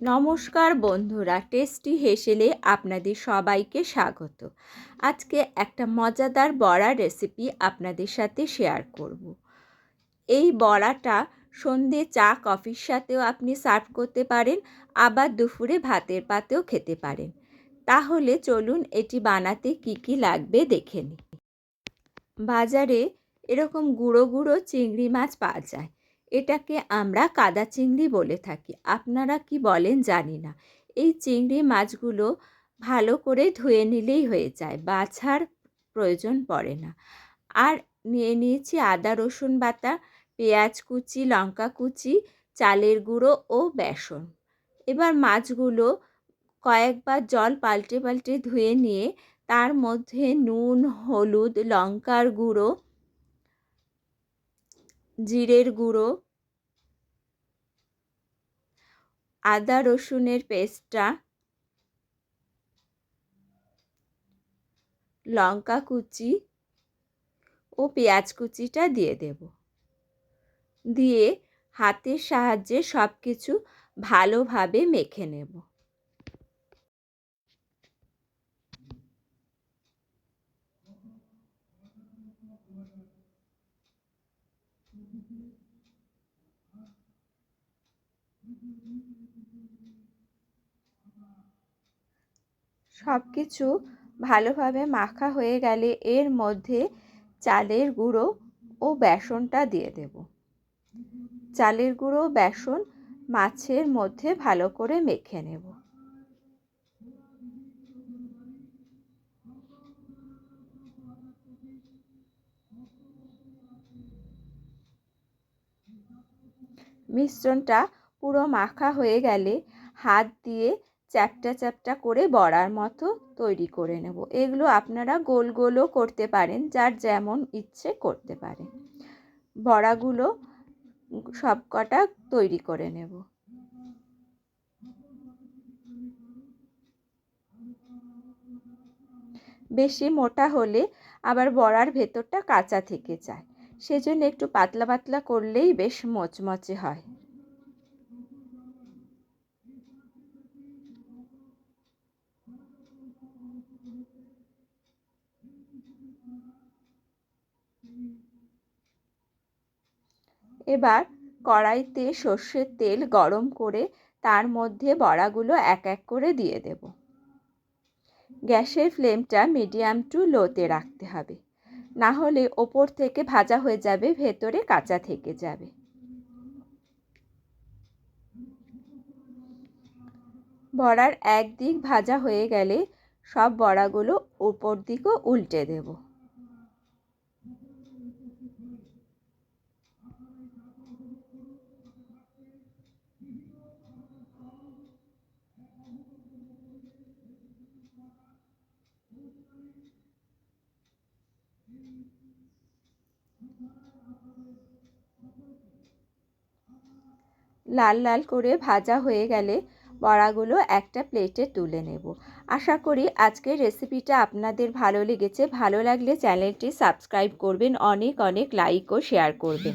নমস্কার বন্ধুরা, টেস্টি হেসেলে আপনাদের সবাইকে স্বাগত। আজকে একটা মজাদার বড়া রেসিপি আপনাদের সাথে শেয়ার করব। এই বড়াটা সন্ধে চা, কফির সাথেও আপনি সার্ভ করতে পারেন, আবার দুপুরে ভাতের পাতেও খেতে পারেন। তাহলে চলুন এটি বানাতে কি কি লাগবে দেখে নিই। বাজারে এরকম গুঁড়ো গুঁড়ো চিংড়ি মাছ পাওয়া যায়। এটাকে আমরা কাদা চিংড়ি বলে থাকি। আপনারা কি বলেন জানি না। এই চিংড়ি মাছগুলো ভালো করে ধুয়ে নিলেই হয়ে যায়, বাছার প্রয়োজন পড়ে না। আর নিয়ে নিয়েছি আদা, রসুন বাটা, পেঁয়াজ কুচি, লঙ্কা কুচি, চালের গুঁড়ো ও বেসন। এবার মাছগুলো কয়েকবার জল পাল্টে পাল্টে ধুয়ে নিয়ে তার মধ্যে নুন, হলুদ, লঙ্কার গুঁড়ো জিরের গুঁড়ো, আদা রসুনের পেস্টটা, লঙ্কা কুচি ও পেঁয়াজ কুচিটা দিয়ে দেব। দিয়ে হাতের সাহায্যে সব কিছু ভালোভাবে মেখে নেব। সব কিছু ভালোভাবে মাখা হয়ে গেলে এর মধ্যে চালের গুঁড়ো ও বেসনটা দিয়ে দেব। চালের গুঁড়ো বেসন মাছের মধ্যে ভালো করে মেখে নেব। মিশ্রণটা পুরো মাখা হয়ে গেলে হাত দিয়ে চ্যাপটা চ্যাপটা করে বড়ার মতো তৈরি করে নেব। এগুলো আপনারা গোল গোলও করতে পারেন, যার যেমন ইচ্ছে করতে পারেন বড়াগুলো সব কটা তৈরি করে নেব। বেশি মোটা হলে আবার বড়ার ভেতরটা কাঁচা থেকে যায়। সেজন্য একটু পাতলা পাতলা করলেই বেশ মচমচে হয়। এবার কড়াইতে সর্ষের তেল গরম করে তার মধ্যে বড়াগুলো এক এক করে দিয়ে দেব। গ্যাসের ফ্লেমটা মিডিয়াম টু লোতে রাখতে হবে। না হলে ওপর থেকে ভাজা হয়ে যাবে, ভেতরে কাঁচা থেকে যাবে। বড়ার একদিক ভাজা হয়ে গেলে সব বড়াগুলো ওপর দিকও উল্টে দেবো। লাল লাল করে ভাজা হয়ে গেলে বড়াগুলো একটা প্লেটে তুলে নেব। আশা করি আজকের রেসিপিটা আপনাদের ভালো লেগেছে। ভালো লাগলে চ্যানেলটি সাবস্ক্রাইব করবেন, অনেক অনেক লাইক ও শেয়ার করবেন।